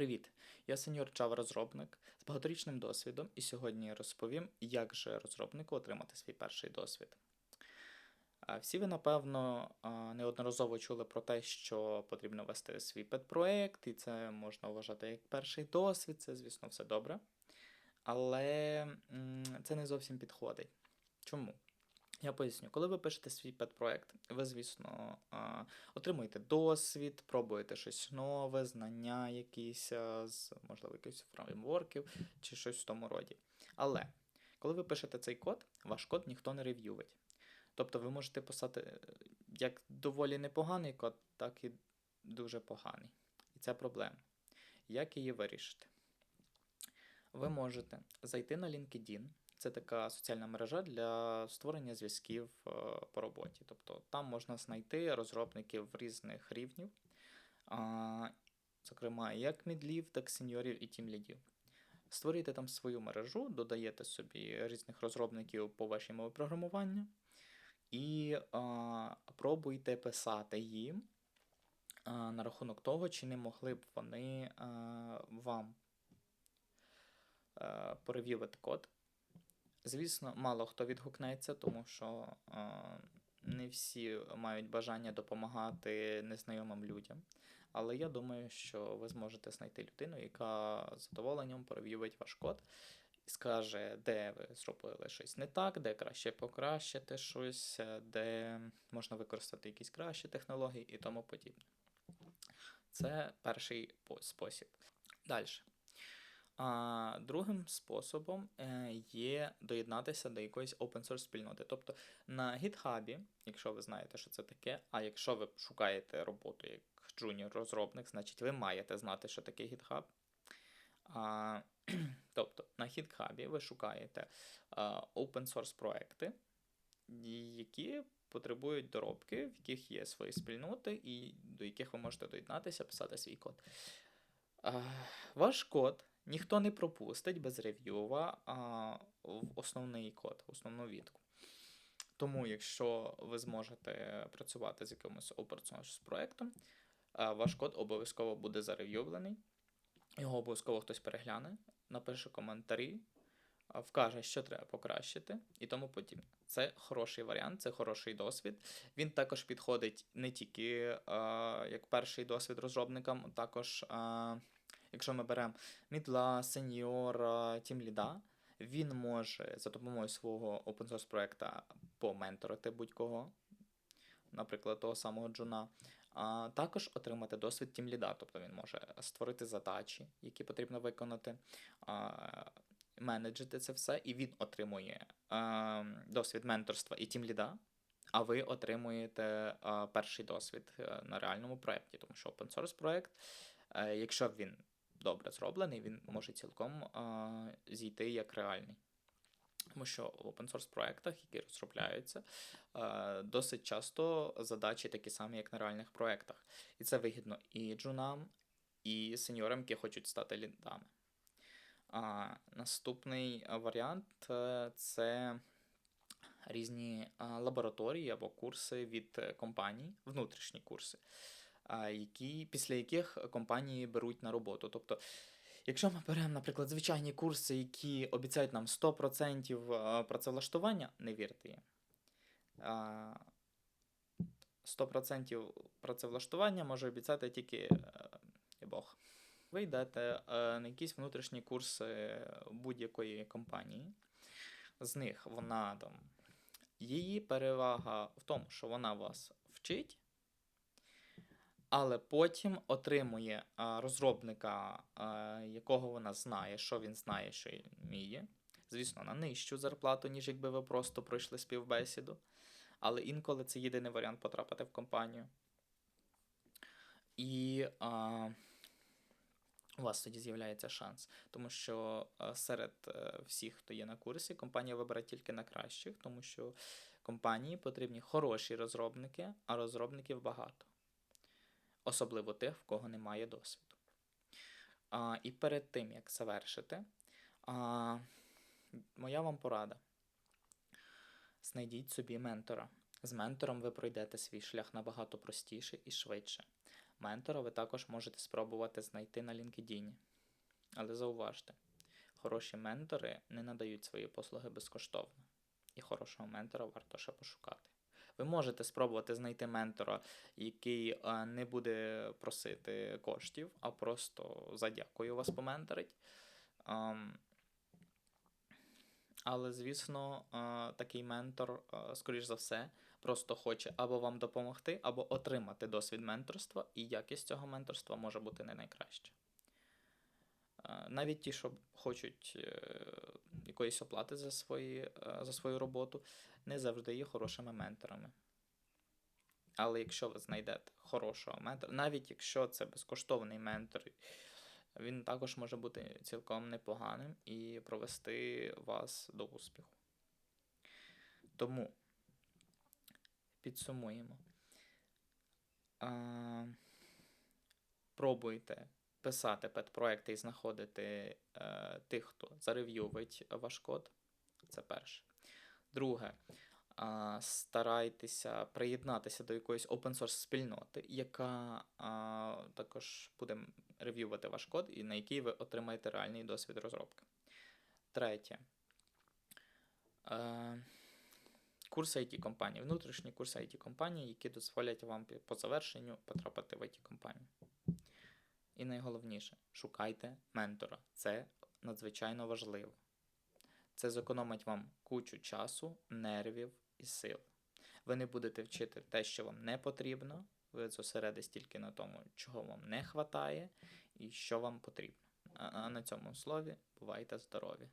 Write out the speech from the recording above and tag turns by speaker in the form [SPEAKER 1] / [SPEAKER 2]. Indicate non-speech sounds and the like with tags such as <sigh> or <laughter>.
[SPEAKER 1] Привіт! Я сеньор Java розробник з багаторічним досвідом, і сьогодні я розповім, як же розробнику отримати свій перший досвід. Всі ви, напевно, неодноразово чули про те, що потрібно вести свій педпроект, і це можна вважати як перший досвід, це, звісно, все добре. Але це не зовсім підходить. Чому? Я поясню, коли ви пишете свій педпроект, ви, звісно, отримуєте досвід, пробуєте щось нове, знання якісь, з, можливо, якихось фреймворків чи щось в тому роді. Але коли ви пишете цей код, ваш код ніхто не рев'ювить. Тобто ви можете писати е, як доволі непоганий код, так і дуже поганий. І це проблема. Як її вирішити? Ви можете зайти на LinkedIn. Це така соціальна мережа для створення зв'язків е, по роботі. Тобто там можна знайти розробників різних рівнів, зокрема, як мідлів, так і сеньорів і тімлідів. Створюєте там свою мережу, додаєте собі різних розробників по вашій мові програмування і а, пробуйте писати їм а, на рахунок того, чи не могли б вони а, вам а, порев'ювати код. Звісно, мало хто відгукнеться, тому що а, не всі мають бажання допомагати незнайомим людям. Але я думаю, що ви зможете знайти людину, яка з задоволенням порев'ювить ваш код і скаже, де ви зробили щось не так, де краще покращити щось, е, де можна використати якісь кращі технології і тому подібне. Це перший спосіб. Далі. А другим способом е, є доєднатися до якоїсь open source спільноти. Тобто на GitHub, якщо ви знаєте, що це таке, а якщо ви шукаєте роботу як джуніор-розробник, значить ви маєте знати, що таке GitHub. А, <clears throat> тобто на GitHub ви шукаєте open source проекти, які потребують доробки, в яких є свої спільноти, і до яких ви можете доєднатися, писати свій код. А, Ваш код ніхто не пропустить без рев'юва в основний код, в основну відку. Тому, якщо ви зможете працювати з якимось open source проектом, ваш код обов'язково буде зарев'ювлений, його обов'язково хтось перегляне, напише коментарі, вкаже, що треба покращити і тому подібне. Це хороший варіант, це хороший досвід. Він також підходить не тільки а, як перший досвід розробникам, також, а, якщо ми беремо мідла, сеньора, тімліда, він може за допомогою свого open source проекта поменторити будь-кого, наприклад, того самого Джуна. А також отримати досвід тімліда, тобто він може створити задачі, які потрібно виконати, менеджити це все, і він отримує досвід менторства і тімліда, а ви отримуєте а, перший досвід е, на реальному проєкті, тому що open source проєкт, е, якщо він добре зроблений, він може цілком а, зійти як реальний. Тому що в open source проєктах, які розробляються, досить часто задачі такі самі, як на реальних проєктах. І це вигідно і джунам, і сеньорам, які хочуть стати лідами. А, Наступний варіант е, це різні лабораторії або курси від е, компаній, внутрішні курси, які, після яких компанії беруть на роботу. Тобто, якщо ми беремо, наприклад, звичайні курси, які обіцяють нам 100% е, працевлаштування, не вірте їм. 100% працевлаштування може обіцяти тільки е, Бог. Ви йдете е, на якісь внутрішні курси будь-якої компанії. З них вона там. Її перевага в тому, що вона вас вчить, але потім отримує розробника, якого вона знає, що він знає, що він вміє. Звісно, на нижчу зарплату, ніж якби ви просто пройшли співбесіду. Але інколи це єдиний варіант потрапити в компанію. І а, у вас тоді з'являється шанс. Тому що серед е, всіх, хто є на курсі, компанія вибере тільки на кращих, тому що компанії потрібні хороші розробники, а розробників багато. Особливо тих, в кого немає досвіду. А, і перед тим, як завершити, а, моя вам порада. Знайдіть собі ментора. З ментором ви пройдете свій шлях набагато простіше і швидше. Ментора ви також можете спробувати знайти на LinkedIn. Але зауважте, хороші ментори не надають свої послуги безкоштовно. І хорошого ментора варто ще пошукати. Ви можете спробувати знайти ментора, який не буде просити коштів, а просто задякую вас поменторить. Але, звісно, такий ментор, скоріш за все, просто хоче або вам допомогти, або отримати досвід менторства, і якість цього менторства може бути не найкраща. Е, Навіть ті, що хочуть е, якоїсь оплати за, свої, е, за свою роботу, не завжди є хорошими менторами. Але якщо ви знайдете хорошого ментора, навіть якщо це безкоштовний ментор, він також може бути цілком непоганим і провести вас до успіху. Тому підсумуємо. А, пробуйте писати педпроекти і знаходити е, тих, хто зарев'ювить ваш код. Це перше. Друге, а, старайтеся приєднатися до якоїсь open source спільноти, яка а, також буде рев'ювати ваш код і на якій ви отримаєте реальний досвід розробки. Третє. Е, Курси it компанії внутрішні курси it компанії які дозволять вам по завершенню потрапити в it компанію І найголовніше, шукайте ментора. Це надзвичайно важливо. Це зекономить вам кучу часу, нервів і сил. Ви не будете вчити те, що вам не потрібно, ви зосередитесь тільки на тому, чого вам не вистачає і що вам потрібно. А на цьому слові бувайте здорові!